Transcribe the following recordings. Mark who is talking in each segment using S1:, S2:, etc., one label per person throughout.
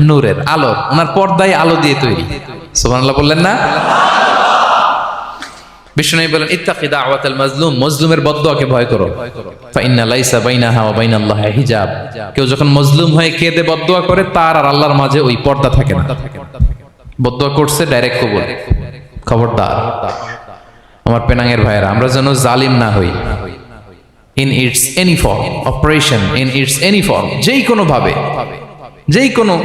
S1: নূরের আলো, ওনার পর্দায় আলো দিয়ে তৈরি। সুবহানাল্লাহ বললেন না? মজলুমের ভয় করো। কেউ যখন মজলুম বদদোয়া করে, তার আর মাঝে ওই পর্দা থাকে না। করছে ডাইরেক্ট খবরদার। আমার পেনাঙ্গের ভাইয়েরা, আমরা যেন জালিম না হই। In its any form operation in its any form যেই কোনো ভাবে, যেই কোনো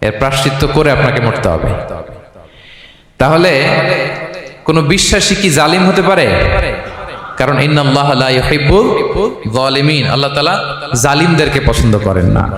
S1: এর প্রাশ্চিত্য করে আপনাকে মরতে হবে। তাহলে কোনো বিশ্বাসী কি জালিম হতে পারে? কারণ ইন্নাল্লাহ আল্লাহ তাআলা জালিমদেরকে পছন্দ করেন না।